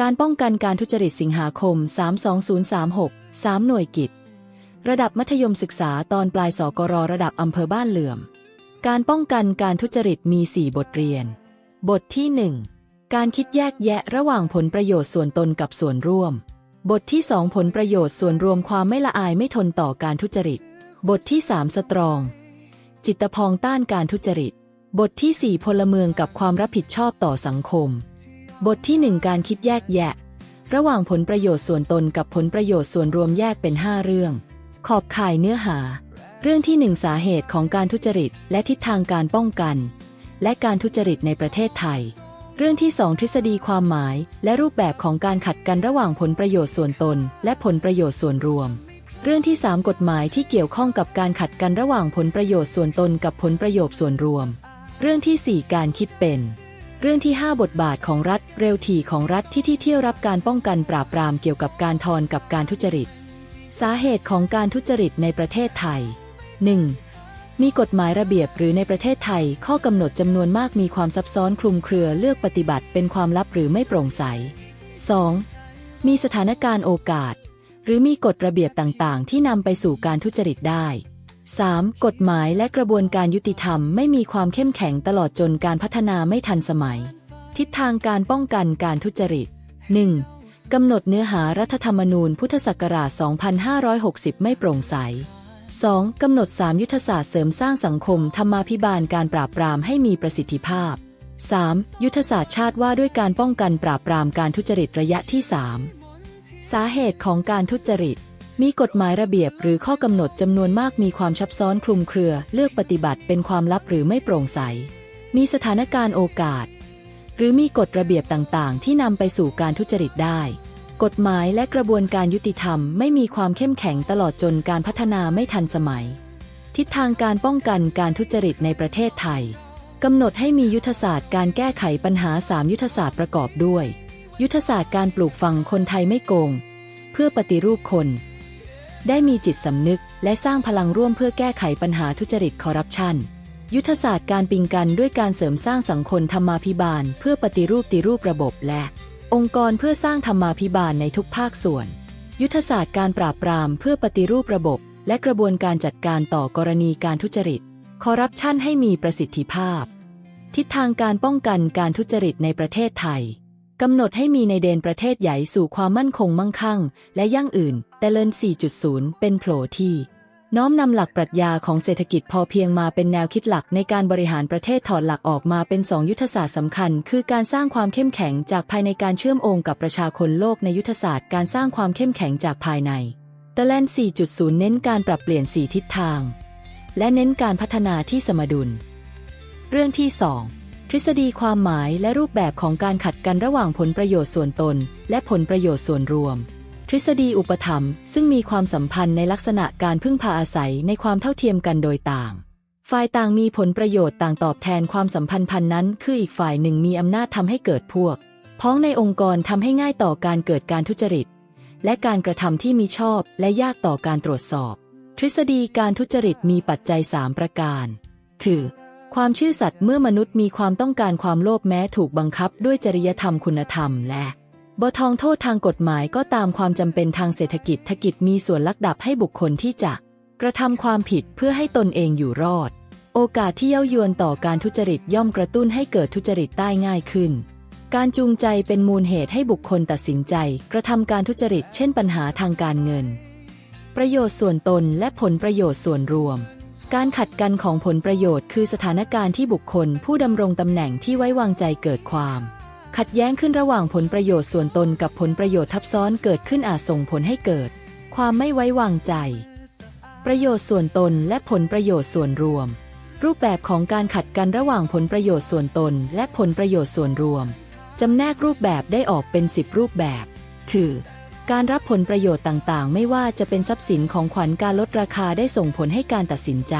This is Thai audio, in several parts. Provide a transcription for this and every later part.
การป้องกันการทุจริตสิงหาคม 32036 3 หน่วยกิจ ระดับมัธยมศึกษาตอนปลายสกรระดับอำเภอบ้านเหลื่อม การป้องกันการทุจริตมี 4 บทเรียน บทที่ 1 การคิดแยกแยะระหว่างผลประโยชน์ส่วนตนกับส่วนร่วม บทที่ 2 ผลประโยชน์ส่วนรวมความไม่ละอายไม่ทนต่อการทุจริต บทที่ 3 สตรอง จิตพองต้านการทุจริต บทที่ 4 พลเมืองกับความรับผิดชอบต่อสังคม บทที่ 1 การคิดแยกแยะ ระหว่างผลประโยชน์ส่วนตนกับผลประโยชน์ส่วนรวมแยกเป็น 5 เรื่อง ขอบข่ายเนื้อหา เรื่องที่ 1 สาเหตุของการทุจริต และทิศทางการป้องกัน และการทุจริตในประเทศไทย เรื่องที่ 2 ทฤษฎีความหมาย และรูปแบบของการขัดกันระหว่างผลประโยชน์ส่วนตน และผลประโยชน์ส่วนรวม เรื่องที่ 3 กฎหมายที่เกี่ยวข้องกับการขัดกันระหว่างผลประโยชน์ส่วนตนกับผลประโยชน์ส่วนรวม เรื่องที่ 4 การคิดเป็น เรื่องที่ 5 บทบาทของรัฐ เร็วถี่ของรัฐที่ที่เที่ยวรับการป้องกันปราบปรามเกี่ยวกับการทอนกับการทุจริต สาเหตุของการทุจริตในประเทศไทย 1. มีกฎหมายระเบียบหรือในประเทศไทย ข้อกำหนดจำนวนมากมีความซับซ้อนคลุมเครือเลือกปฏิบัติเป็นความลับหรือไม่โปร่งใส 2. มีสถานการณ์โอกาส หรือมีกฎระเบียบต่างๆ ที่นำไปสู่การทุจริตได้ 3. กฎหมายและกระบวนการยุติธรรมไม่มีความเข้มแข็งตลอดจนการพัฒนาไม่ทันสมัย ทิศทางการป้องกันการทุจริต 1. กำหนดเนื้อหารัฐธรรมนูญพุทธศักราช 2560 ไม่โปร่งใส 2. กำหนด 3 ยุทธศาสตร์เสริมสร้างสังคมธรรมาภิบาลการปราบปรามให้มีประสิทธิภาพ 3. ยุทธศาสตร์ชาติว่าด้วยการป้องกันปราบปรามการทุจริตระยะที่ 3 สาเหตุของการทุจริต มีกฎหมายระเบียบหรือข้อกำหนดจำนวนมากมีความซับซ้อนคลุมเครือ เลือกปฏิบัติเป็นความลับหรือไม่โปร่งใส มีสถานการณ์โอกาส หรือมีกฎระเบียบต่างๆ ที่นำไปสู่การทุจริตได้ กฎหมายและกระบวนการยุติธรรมไม่มีความเข้มแข็งตลอดจนการพัฒนาไม่ทันสมัย ทิศทางการป้องกันการทุจริตในประเทศไทยกำหนดให้มียุทธศาสตร์การแก้ไขปัญหา 3 ยุทธศาสตร์ประกอบด้วย ยุทธศาสตร์การปลูกฝังคนไทยไม่โกง เพื่อปฏิรูปคน ได้มีจิตสำนึก และสร้างพลังร่วมเพื่อแก้ไขปัญหาทุจริตคอร์รัปชัน ยุทธศาสตร์การปิงกันด้วยการเสริมสร้างสังคมธรรมาภิบาล เพื่อปฏิรูปติรูประบบและ องค์กรเพื่อสร้างธรรมาภิบาลในทุกภาคส่วน ยุทธศาสตร์การปราบปรามเพื่อปฏิรูประบบ และกระบวนการจัดการต่อกรณีการทุจริตคอร์รัปชันให้มีประสิทธิภาพ ทิศทางการป้องกันการทุจริตในประเทศไทย กำหนดให้มีในเดนประเทศใหญ่สู่ความมั่นคงมั่งคั่ง และยั่งอื่น แต่เลิน 4.0 เป็นโผล่ที่ น้อมนำหลักปรัชญาของเศรษฐกิจพอเพียงมาเป็นแนวคิดหลักในการบริหารประเทศถอดหลักออกมาเป็นสองยุทธศาสตร์สำคัญ คือการสร้างความเข้มแข็งจากภายในการเชื่อมโองกับประชาชนโลกในยุทธศาสตร์การสร้างความเข้มแข็งจากภายในตะแลน 4.0 เน้นการปรับเปลี่ยน 4 ทิศทาง และเน้นการพัฒนาที่สมดุล เรื่องที่ 2 ทฤษฎีความหมายและรูปแบบของการขัดกันระหว่างผลประโยชน์ส่วนตน และผลประโยชน์ส่วนรวม ทฤษฎีอุปถัมซึ่งมีความสัมพันธ์ในลักษณะการพึ่งพาอาศัยในความเท่าเทียมกันโดยต่าง ฝ่ายต่างมีผลประโยชน์ต่างตอบแทนความสัมพันธ์พันนั้น คืออีกฝ่ายหนึ่งมีอำนาจทำให้เกิดพวก พ้องในองค์กรทำให้ง่ายต่อการเกิดการทุจริต และการกระทำที่มีชอบและยากต่อการตรวจสอบ ทฤษฎีการทุจริตมีปัจจัย 3 ประการ คือ ความชื่อสัตย์เมื่อมนุษย์มีความต้องการความโลภแม้ถูกบังคับด้วยจริยธรรมคุณธรรมและบททองโทษทางกฎหมายก็ตามความจำเป็นทางเศรษฐกิจธกิจมีส่วนลักดับให้บุคคลที่จะ กระทำความผิดเพื่อให้ตนเองอยู่รอด โอกาสที่เย้ายวนต่อการทุจริตย่อมกระตุ้นให้เกิดทุจริตได้ง่ายขึ้น การจูงใจเป็นมูลเหตุให้บุคคลตัดสินใจ กระทำการทุจริตเช่นปัญหาทางการเงิน ประโยชน์ส่วนตนและผลประโยชน์ส่วนรวม การขัดกันของผลประโยชน์คือสถานการณ์ที่บุคคล ผู้ดำรงตำแหน่งที่ไว้วางใจเกิดความ ขัดแย้งขึ้นระหว่างผลประโยชน์ส่วนตนกับผลประโยชน์ทับซ้อนเกิดขึ้นอาจส่งผลให้เกิด ความไม่ไว้วางใจ ประโยชน์ส่วนตนและผลประโยชน์ส่วนรวม รูปแบบของการขัดกันระหว่างผลประโยชน์ส่วนตน และผลประโยชน์ส่วนรวมจำแนกรูปแบบได้ออกเป็น 10 รูปแบบ คือ การรับผลประโยชน์ต่างๆ ไม่ว่าจะเป็นทรัพย์สินของขวัญการลดราคาได้ส่งผลให้การตัดสินใจ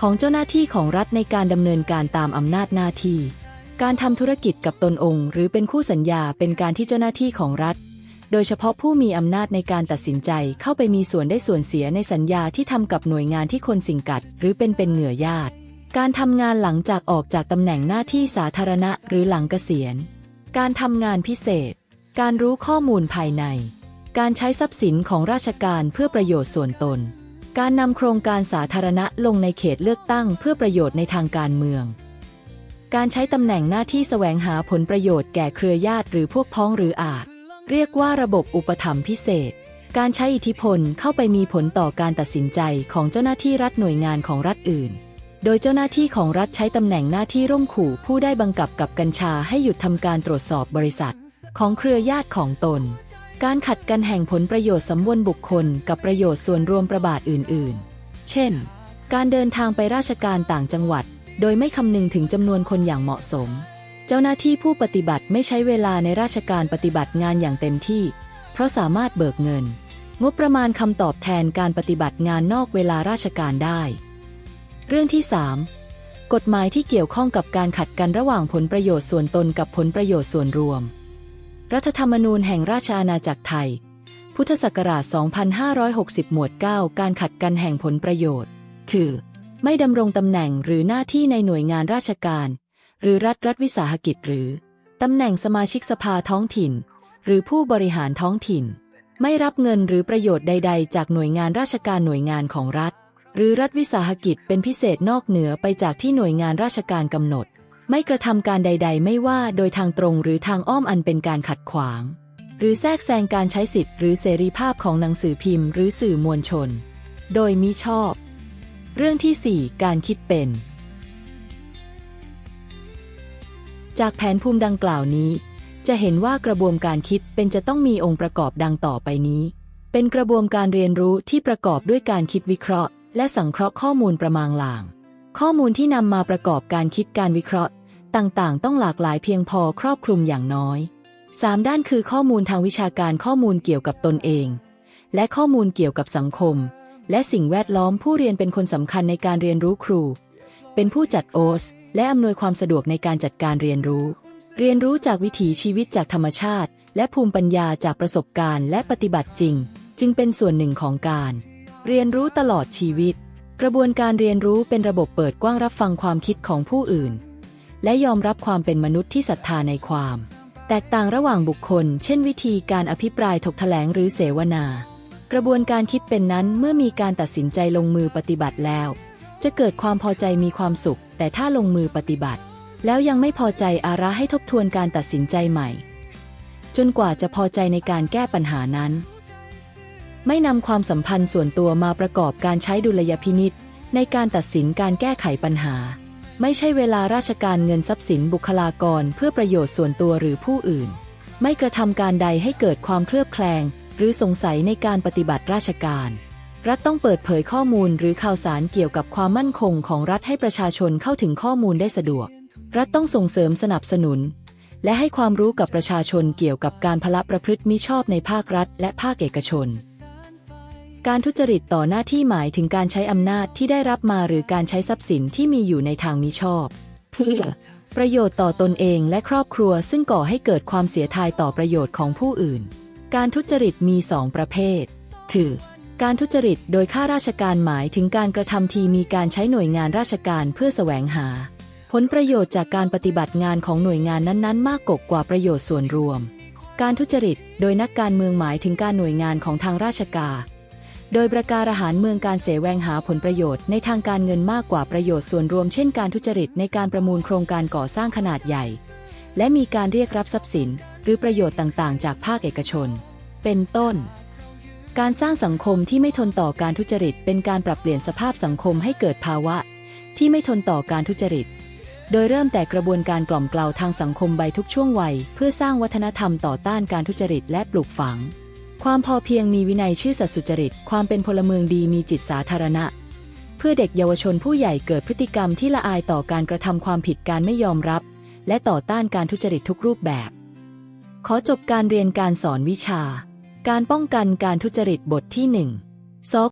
ของเจ้าหน้าที่ของรัฐในการดำเนินการตามอำนาจหน้าที่ การทำธุรกิจกับตนองค์ หรือเป็นคู่สัญญาเป็นการที่เจ้าหน้าที่ของรัฐ โดยเฉพาะผู้มีอำนาจในการตัดสินใจเข้าไปมีส่วนได้ส่วนเสียในสัญญาที่ทำกับหน่วยงานที่คนสิงกัด หรือเป็นเป็นเหงื่อญาติ การทำงานหลังจากออกจากตำแหน่งหน้าที่สาธารณะ หรือหลังเกษียณ การทำงานพิเศษ การรู้ข้อมูลภายใน การใช้ทรัพย์สินของราชการเพื่อประโยชน์ส่วนตน การนำโครงการสาธารณะลงในเขตเลือกตั้งเพื่อประโยชน์ในทางการเมือง การใช้ตำแหน่งหน้าที่แสวงหาผลประโยชน์แก่เครือญาติหรือพวกพ้องหรืออาจ เรียกว่าระบบอุปถัมภ์พิเศษ การใช้อิทธิพลเข้าไปมีผลต่อการตัดสินใจของเจ้าหน้าที่รัฐหน่วยงานของรัฐอื่น โดยเจ้าหน้าที่ของรัฐใช้ตำแหน่งหน้าที่ร่วมขู่ผู้ได้บังกับกับกัญชาให้หยุดทำการตรวจสอบบริษัท ของเครือญาติของตน การขัดกันแห่งผลประโยชน์สำวนบุคคลกับประโยชน์ส่วนรวมประบาทอื่น ๆ เช่น การเดินทางไปราชการต่างจังหวัด โดยไม่คำนึงถึงจำนวนคนอย่างเหมาะสม เจ้าหน้าที่ผู้ปฏิบัติไม่ใช้เวลาในราชการปฏิบัติงานอย่างเต็มที่ เพราะสามารถเบิกเงิน งบประมาณคำตอบแทนการปฏิบัติงานนอกเวลาราชการได้ เรื่องที่ 3 กฎหมายที่เกี่ยวข้องกับการขัดกันระหว่างผลประโยชน์ส่วนตนกับผลประโยชน์ส่วนรวม รัฐธรรมนูญแห่งราชอาณาจักรไทย พุทธศักราช 2560 หมวด 9 การขัดกันแห่งผลประโยชน์ คือ ไม่ดำรงตำแหน่งหรือหน้าที่ในหน่วยงานราชการ หรือรัฐรัฐวิสาหกิจหรือตำแหน่งสมาชิกสภาท้องถิ่น หรือผู้บริหารท้องถิ่น ไม่รับเงินหรือประโยชน์ใด ๆ จากหน่วยงานราชการหน่วยงานของรัฐ หรือรัฐวิสาหกิจเป็นพิเศษนอกเหนือไปจากที่หน่วยงานราชการกำหนด ไม่กระทำการใด ๆ ไม่ว่าโดยทางตรงหรือทางอ้อมอันเป็นการขัดขวาง หรือแทรกแซงการใช้สิทธิ์หรือเสรีภาพของหนังสือพิมพ์หรือสื่อมวลชน โดยมิชอบ เรื่องที่ 4 การคิดเป็น จากแผนภูมิดังกล่าวนี้ จะเห็นว่ากระบวนการคิดเป็นจะต้องมีองค์ประกอบดังต่อไปนี้ เป็นกระบวนการเรียนรู้ที่ประกอบด้วยการคิดวิเคราะห์ และสังเคราะห์ข้อมูลประมาณลางข้อมูลที่นำมาประกอบการคิดการวิเคราะห์ ต่างๆ ต้องหลากหลายเพียงพอครอบคลุมอย่างน้อย 3 ด้านคือข้อมูลทางวิชาการข้อมูลเกี่ยวกับตนเอง และข้อมูลเกี่ยวกับสังคม และสิ่งแวดล้อมผู้เรียนเป็นคนสำคัญในการเรียนรู้ครู เป็นผู้จัดโอสและอำนวยความสะดวกในการจัดการเรียนรู้ เรียนรู้จากวิถีชีวิตจากธรรมชาติ และภูมิปัญญาจากประสบการณ์ และปฏิบัติจริง จึงเป็นส่วนหนึ่งของการ เรียนรู้ตลอดชีวิต กระบวนการเรียนรู้เป็นระบบเปิดกว้างรับฟังความคิดของผู้อื่น และยอมรับความเป็นมนุษย์ที่ศรัทธาในความ แตกต่างระหว่างบุคคล เช่นวิธีการอภิปรายถกแถลงหรือเสวนากระบวนการคิดเป็นนั้นเมื่อมีการตัดสินใจลงมือปฏิบัติแล้ว จะเกิดความพอใจมีความสุข แต่ถ้าลงมือปฏิบัติ แล้วยังไม่พอใจอาระให้ทบทวนการตัดสินใจใหม่ จนกว่าจะพอใจในการแก้ปัญหานั้น ไม่นำความสัมพันธ์ส่วนตัวมาประกอบการใช้ดุลยพินิษในการตัดสินการแก้ไขปัญหา ไม่ใช่เวลาราชการเงินทรัพย์สินบุคลากรเพื่อประโยชน์ส่วนตัวหรือผู้อื่น ไม่กระทำการใดให้เกิดความเคลือบแคลง หรือสงสัยในการปฏิบัติราชการ รัฐต้องเปิดเผยข้อมูลหรือข่าวสารเกี่ยวกับความมั่นคงของรัฐให้ประชาชนเข้าถึงข้อมูลได้สะดวก รัฐต้องส่งเสริมสนับสนุน และให้ความรู้กับประชาชนเกี่ยวกับการพละประพฤติมิชอบในภาครัฐ และภาคเอกชน การทุจริตต่อหน้าที่หมายถึงการใช้อำนาจที่ได้รับมาหรือการใช้ทรัพย์สินที่มีอยู่ในทางมิชอบ เพื่อ ประโยชน์ต่อตนเองและครอบครัวซึ่งก่อให้เกิดความเสียทายต่อประโยชน์ของผู้อื่น การทุจริตมีสองประเภท คือ การทุจริตโดยข้าราชการหมายถึงการกระทำทีมีการใช้หน่วยงานราชการเพื่อแสวงหา ผลประโยชน์จากการปฏิบัติงานของหน่วยงานนั้นๆ มากกว่าประโยชน์ส่วนรวม การทุจริต โดยนักการเมืองหมายถึงการหน่วยงานของทางราชการ โดยประการหารเมืองการเสแวงหาผลประโยชน์ในทางการเงินมากกว่าประโยชน์ส่วนรวมเช่นการทุจริตในการประมูลโครงการก่อสร้างขนาดใหญ่ และมีการเรียกรับทรัพย์สิน หรือประโยชน์ต่างๆ จากภาคเอกชน เป็นต้น การสร้างสังคมที่ไม่ทนต่อการทุจริต เป็นการปรับเปลี่ยนสภาพสังคมให้เกิดภาวะ ที่ไม่ทนต่อการทุจริต โดยเริ่มแต่กระบวนการกล่อมเกลาทางสังคมใบทุกช่วงวัย เพื่อสร้างวัฒนธรรมต่อต้านการทุจริตและปลูกฝัง ความพอเพียงมีวินัยชื่อสัตย์สุจริต ความเป็นพลเมืองดีมีจิตสาธารณะ เพื่อเด็กเยาวชนผู้ใหญ่เกิดพฤติกรรมที่ละอายต่อการกระทำความผิดการไม่ยอมรับ และต่อต้านการทุจริตทุกรูปแบบ ขอจบการเรียนการสอนวิชา การป้องกันการทุจริตบทที่ 1ซอก